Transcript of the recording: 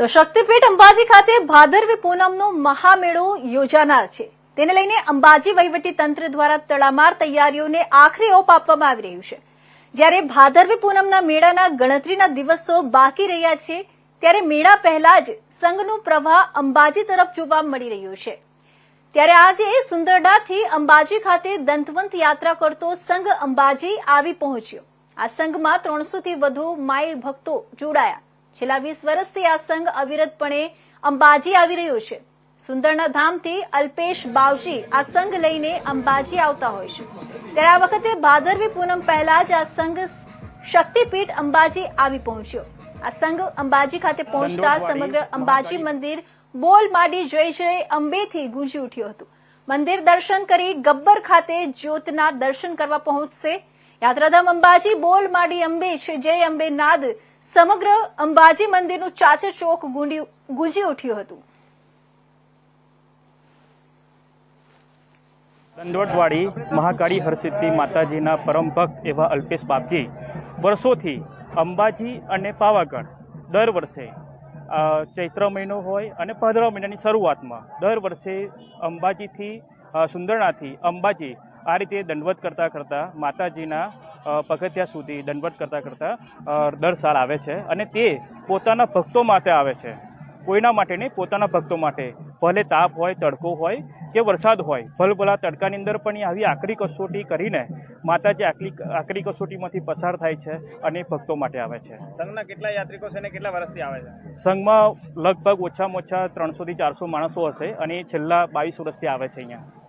તો શક્તિપીઠ અંબાજી ખાતે ભાદરવી પૂનમનો મહામેળો યોજાનાર છે. તેને લઈને અંબાજી વહીવટી તંત્ર દ્વારા તડામાર તૈયારીઓને આખરી ઓપ આપવામાં આવી રહ્યું છે. જ્યારે ભાદરવી પૂનમના મેળાના ગણતરીના દિવસો બાકી રહ્યા છે, ત્યારે મેળા પહેલા જ સંઘનો પ્રવાહ અંબાજી તરફ જોવા મળી રહ્યો છે. ત્યારે આજે સુંદરડાથી અંબાજી ખાતે દંતવંત યાત્રા કરતો સંઘ અંબાજી આવી પહોંચ્યો. આ સંઘમાં ત્રણસો થી વધુ માઈ ભક્તો જોડાયા. છેલ્લા વીસ વર્ષથી આ સંઘ અવિરતપણે અંબાજી આવી રહ્યો છે. સુંદરના ધામથી અલ્પેશ બાવજી આ સંઘ લઈને અંબાજી આવતા હોય છે. ત્યારે આ વખતે ભાદરવી પૂનમ પહેલા જ આ સંઘ શક્તિપીઠ અંબાજી આવી પહોંચ્યો. આ સંઘ અંબાજી ખાતે પહોંચતા સમગ્ર અંબાજી મંદિર બોલ માડી જય જય અંબેથી ગુંજી ઉઠ્યું હતું. મંદિર દર્શન કરી ગબ્બર ખાતે જ્યોતના દર્શન કરવા પહોંચશે. યાત્રાધામ અંબાજી બોલ માડી અંબે છે. જય અંબે નાદ. સમગ્ર અંબાજી મંદિરનું ચાચર ચોક ગુંજી ઉઠ્યું હતું. દંડવટવાળી મહાકાળી હરસિદ્ધિ માતાજીના પરમ ભક્ત એવા અલ્પેશ બાપજી વર્ષોથી અંબાજી અને પાવાગઢ દર વર્ષે ચૈત્ર મહિનો હોય અને ભાદરવા મહિનાની શરૂઆતમાં દર વર્ષે અંબાજીથી સુંદરણાથી અંબાજી આ રીતે દંડવત કરતાં કરતાં માતાજીના પગથિયા સુધી દંડવત કરતાં કરતાં દર સાલ આવે છે અને તે પોતાના ભક્તો માટે આવે છે. કોઈના માટે નહીં પોતાના ભક્તો માટે. ભલે તાપ હોય તડકો હોય કે વરસાદ હોય ભલભલા તડકાની અંદર પણ એ આવી આકરી કસોટી કરીને માતાજી આકરી આકરી કસોટીમાંથી પસાર થાય છે અને ભક્તો માટે આવે છે. સંઘના કેટલા યાત્રિકો છે ને કેટલા વર્ષથી આવે છે? સંઘમાં લગભગ ઓછામાં ઓછા ત્રણસોથી ચારસો માણસો હશે અને છેલ્લા બાવીસ વર્ષથી આવે છે અહીંયા.